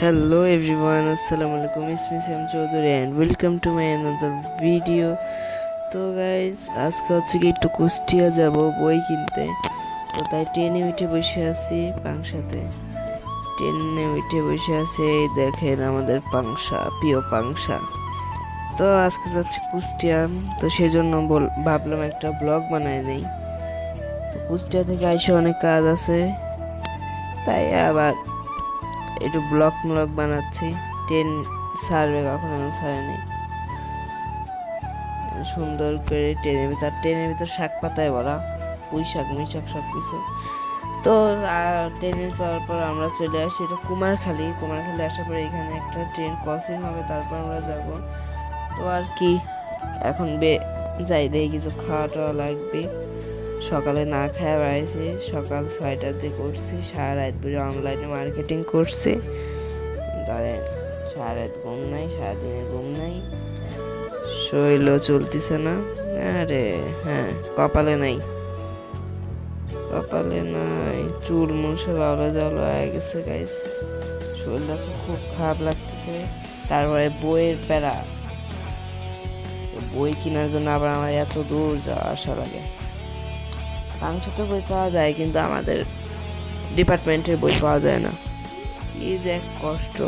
Everyone, assalamu alaikum. It's me Sam Chaudhary and welcome to my another video. তো guys আজকে হচ্ছে কি একটু কুষ্টিয়া যাব বই কিনতে। তো তাই ট্রেনে উঠে বসে আছি পাংশাতে। ট্রেনে উঠে বসে আছে এই দেখেন আমাদের পাংশা প্রিয় পাংশা। তো আজকে যাচ্ছি কুষ্টিয়া তো সেজন্য বল ভাবলাম একটা ব্লগ বানাই নেই তো কুষ্টিয়া থেকে আইসে অনেক কাজ আছে। তাই আবার একটু ব্লক ব্লক বানাচ্ছি। ট্রেন সারবে কখন, আমি সারে নেই। সুন্দর করে ট্রেনের ভিতর ট্রেনের ভিতর শাক পাতায় ভরা, পুঁই শাক, মুই শাক সব কিছু তো ট্রেনে যাওয়ার পর আমরা চলে আসি এটা কুমারখালি। কুমারখালি আসার পরে এখানে একটা ট্রেন ক্রসিং হবে, তারপর আমরা যাব। তো আর কি, এখন বে যাই দেখি, কিছু খাওয়া টাওয়া লাগবে। সকালে না খায় বেড়াইছি, সকাল ছয়টার দিকে করছি সারা রাত ধরে অনলাইনে মার্কেটিং করছি। ধরেন, সারা রাত ঘুম নাই সারাদিনে ঘুম নাই। শরীরও চলতেছে না। আরে হ্যাঁ কপালে নাই। কপালে নাই, চুল মুল সব জালো হয়ে গেছে গাইস শরীরটা খুব খারাপ লাগতেছে। তারপরে বইয়ের প্যারা। বই কেনার জন্য আবার আমার এত দূর যাওয়া আসা লাগে। পাংশাতে বই পাওয়া যায়, কিন্তু আমাদের ডিপার্টমেন্টের বই পাওয়া যায় না। যে এক কষ্ট।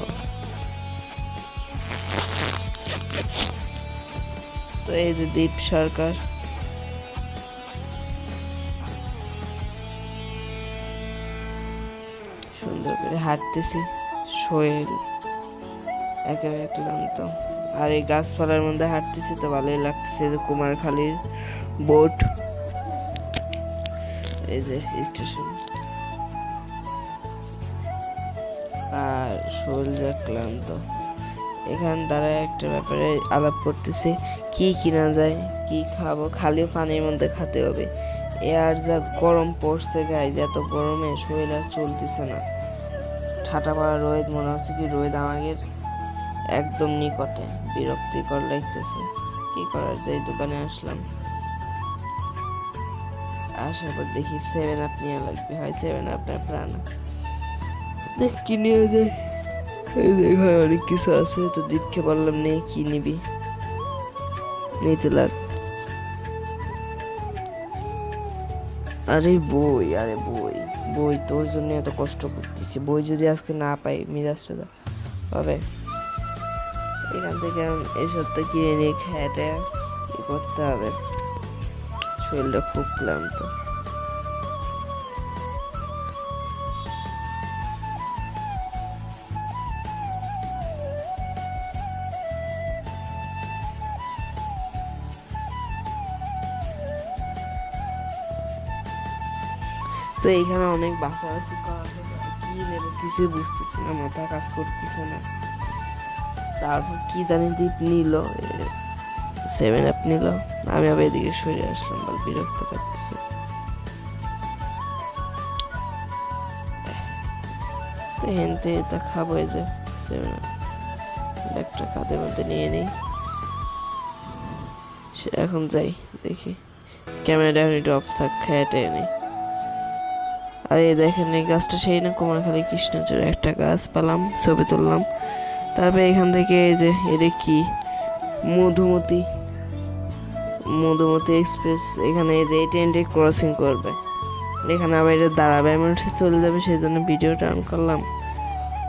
তো এই যে দীপ সরকার। সুন্দর করে হাঁটতেছি, শরীর একেবারে ক্লান্ত। আর এই গাছপালার মধ্যে হাঁটতেছি তো ভালোই লাগতেছে যে কুমারখালীর বোট। এই যে স্টেশন আর শরীর যা ক্লান্ত। এখান দ্বারা একটা ব্যাপারে আলাপ করতেছে, কি কিনা যায়, কি খাব, খালি পানির মধ্যে খেতে হবে। এ আর যা গরম পড়ছে গায়ে এত গরমে শরীর আর চলতেছে না। ঠাটা পাড়া রোহিত মনে হচ্ছে কি রোহিত আমাকে একদম নিকটে। বিরক্তিকর লাগতেছে। কি করার, যাই দোকানে আসলাম। আসার পর দেখি সেভেন আপ নিয়ে লাগবে। হয় সেভেন আপনার প্রাণ দেখ কি নিয়ে যায়। অনেক কিছু আছে, তো দীপকে বললাম, নে, কি নিবি? নিতে লাগ আরে বই আরে বই। বই তোর জন্য এত কষ্ট করতেছি। বই যদি আজকে না পাই, মিজাজটা পাবে এখান থেকে এই সপ্তাহে কিনে নিয়ে খেয়ে করতে হবে। শরীরটা খুব ক্লান্ত। তো এইখানে অনেক করা আছে কি নেব কিছুই বুঝতেছি না, মাথা কাজ করতেছে না। তারপর কি জানি দীপ নিল সেভেন আপ নিল আমি আবার এদিকে সরে আসলাম বল বিরক্ত করতেছে হেনতে এটা খাব এই যে সেভেন আপ ব্যাগটা কাঁধের মধ্যে নিয়ে নিই। সে এখন যাই, দেখি। ক্যামেরাটা এখন একটু অফ থাক খেয়াটে নেই। আর এই দেখেন, এই গাছটা সেই না কুমারখালী কৃষ্ণচূড়া একটা গাছ পেলাম, ছবি তুললাম। তারপরে এখান থেকে এই যে, এটা কি? মধুমতি। মধুমতি এক্সপ্রেস এখানে এই যে এই ট্রেনটি ক্রসিং করবে। এখানে আবার এটা দাঁড়াবে। আমি চলে যাবে সেই জন্য ভিডিও টার্ন করলাম।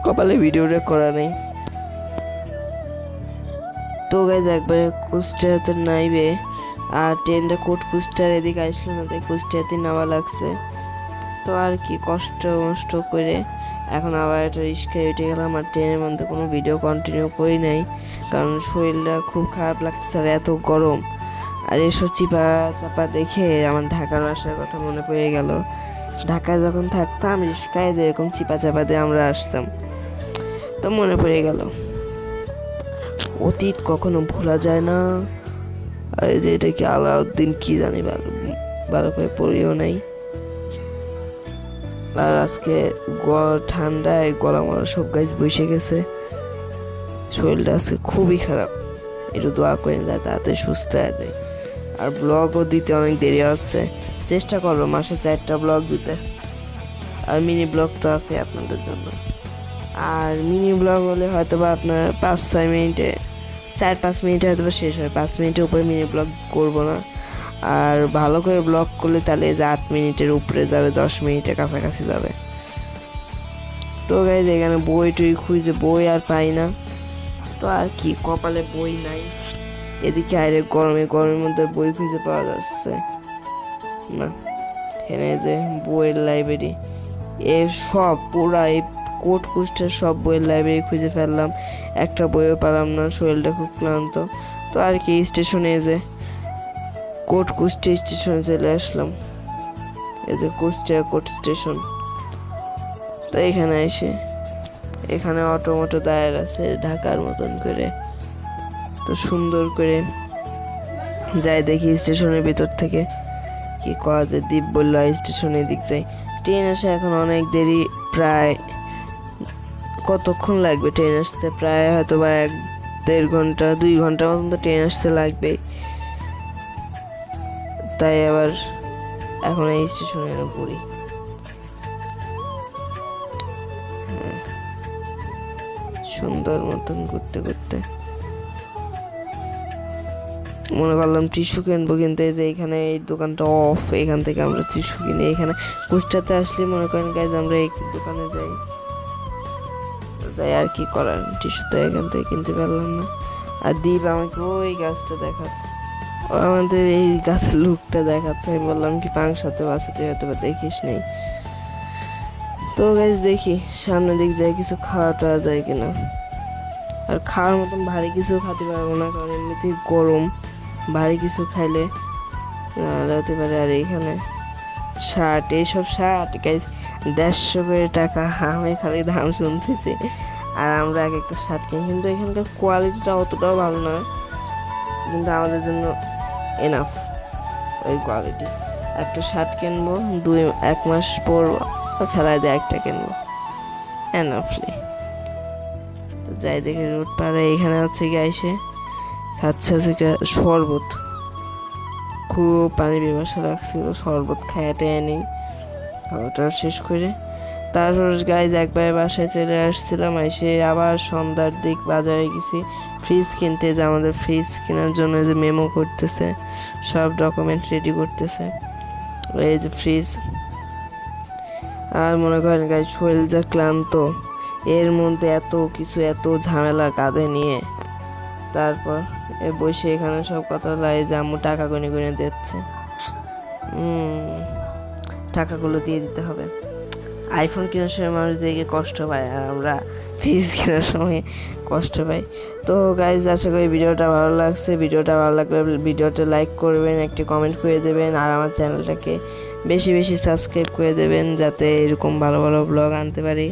কপালে ভিডিওটা করা নেই। তো গাইজ একবারে কুষ্টিয়াতে নাইবে। আর ট্রেনটা কোট কুষ্টিয়ার এদিকে আসলো না, তাই কুষ্টিয়াতে নেওয়া লাগছে। তো আর কি কষ্ট মষ্ট করে এখন আবার একটা রিক্সায় উঠে গেলাম আর ট্রেনের মধ্যে কোনো ভিডিও কন্টিনিউ করি নাই। কারণ শরীরটা খুব খারাপ লাগছে আর এত গরম। আর এসব চিপা চাপা দেখে আমার ঢাকার বাসার কথা মনে পড়ে গেল। ঢাকায় যখন থাকতাম, রিক্সায় যেরকম চিপা চাপা দিয়ে আমরা আসতাম, তো মনে পড়ে গেল। অতীত কখনো ভোলা যায় না। আর যে এটা কি আলাউদ্দিন কি জানি ভালো করে পড়িও নাই। আর আজকে ঠান্ডায় গলা মলা সব গাছ বসে গেছে। শরীরটা আজকে খুবই খারাপ। একটু দোয়া করে যায় তাড়াতাড়ি সুস্থ হয়ে যায়। আর ব্লগও দিতে অনেক দেরি হচ্ছে। চেষ্টা করব মাসে চারটা ব্লগ দিতে। আর মিনি ব্লগ তো আছে আপনাদের জন্য। আর মিনি ব্লগ হলে হয়তো বা আপনার পাঁচ ছয় মিনিটে, চার পাঁচ মিনিটে হয়তো বা শেষ হয়। পাঁচ মিনিটের উপরে মিনি ব্লগ করব না। আর ভালো করে ব্লগ করলে তাহলে যে আট মিনিটের উপরে যাবে, দশ মিনিটের কাছাকাছি যাবে। তো গাইজ এখানে বই টই খুঁজে, বই আর পাই না। তো আর কি, কপালে বই নাই। এদিকে আরে গরমে, গরমের মধ্যে বই খুঁজে পাওয়া যাচ্ছে। না, এখানে যে বইয়ের লাইব্রেরি এ সব, পুরা এই কোট কুষ্টের সব বইয়ের লাইব্রেরি খুঁজে ফেললাম। একটা বইও পেলাম না, শরীরটা খুব ক্লান্ত। তো আর কি স্টেশনে যে কোট কুষ্টিয়া স্টেশনে চলে আসলাম। যে কুষ্টিয়া কোট স্টেশন। তো এখানে এসে, এখানে অটো মটো দায়ের আছে ঢাকার মতন করে। তো সুন্দর করে যাই দেখি স্টেশনের ভিতর থেকে কি কওয়া যায়। দ্বীপ বলল স্টেশনের দিক যাই। ট্রেন আসে এখন অনেক দেরি, প্রায় কতক্ষণ লাগবে ট্রেন আসতে? প্রায় হয়তো বা এক দেড় ঘণ্টা, দুই ঘণ্টা মতন তো ট্রেন আসতে লাগবেই। তাই আবার এখন এই স্টেশনের উপরই। হ্যাঁ। সুন্দর মতন করতে করতে মনে করলাম টিস্যু কিনবো, কিন্তু এই যে এখানে এই দোকানটা অফ এখান থেকে আমরা টিস্যু কিনি। এখানে কুষ্টাতে আসলে মনে করেন গাইজ আমরা এই দোকানে যাই। যাই আর কি করার টিস্যু তো এখান থেকে কিনতে পারলাম না। আর দীপ আমাকে ওই গাছটা ও আমাদের এই গাছের লুকটা দেখাচ্ছে। আমি বললাম কি পাংসাতে বাসাতে হয়তো বা দেখিস নেই। তো গাছ দেখি সামনে দিক যায় কিছু খাওয়া টাওয়া যায় কিনা। আর খাওয়ার মতন ভারী কিছু খাতে পারব না, কারণ এমনিতেই গরম। ভারী কিছু খাইলে হতে পারে আর এইখানে শার্ট এইসব শার্ট গাইজ দেড়শো করে টাকা, আমি খালি দাম শুনতেছি। আর আমরা এক একটা শার্ট কিনি, কিন্তু এখানকার কোয়ালিটিটা অতটাও ভালো নয়। কিন্তু আমাদের জন্য এনাফ ওই কোয়ালিটি একটা শার্ট কিনবো, দুই, এক মাস পরবো ফেলায় দিয়ে একটা কিনবো। এনাফলি তো যাই দেখে রোড পাড়ে এখানে হচ্ছে গিয়ে এসে খাচ্ছে আছে শরবত। খুব পানি বিবাসা লাগছিল, শরবত খাইয়া টেয়ে নেই। খাওয়াটা শেষ করে তারপর গাইজ একবার বাসায় চলে আসছিলাম, এসে আবার সন্ধ্যার দিক বাজারে গেছি। ফ্রিজ কিনতে যে আমাদের ফ্রিজ কেনার জন্য যে মেমো করতেছে, সব ডকুমেন্ট রেডি করতেছে। এই যে ফ্রিজ আর মনে করেন গাইজ শরীর যা ক্লান্ত, এর মধ্যে এত কিছু, এত ঝামেলা কাঁধে নিয়ে তারপর এ বসে এখানে সব কথা লাই যে আম্মু টাকা গুনে গুনে দিচ্ছে। টাকাগুলো দিয়ে দিতে হবে। আইফোন কেনার সময় মানুষ দেখে কষ্ট পায় আর আমরা ফ্রিজ কেনার সময় কষ্ট পাই। তো গাইজ আশা করি ভিডিওটা ভালো লাগছে। ভিডিওটা ভালো লাগলে ভিডিওটা লাইক করবেন, একটি কমেন্ট করে দেবেন আর আমার চ্যানেলটাকে বেশি বেশি সাবস্ক্রাইব করে দেবেন যাতে এরকম ভালো ভালো ব্লগ আনতে পারি।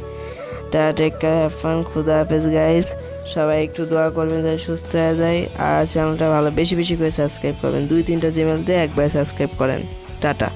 টাটা টেক কেয়ার ফান খুদা হাফেজ গাইজ সবাই একটু দোয়া করবেন যাতে সুস্থ হয়ে যায় আর চ্যানেলটা ভালো, বেশি বেশি করে সাবস্ক্রাইব করবেন। দুই তিনটা জিমেল দিয়ে একবার সাবস্ক্রাইব করেন। টাটা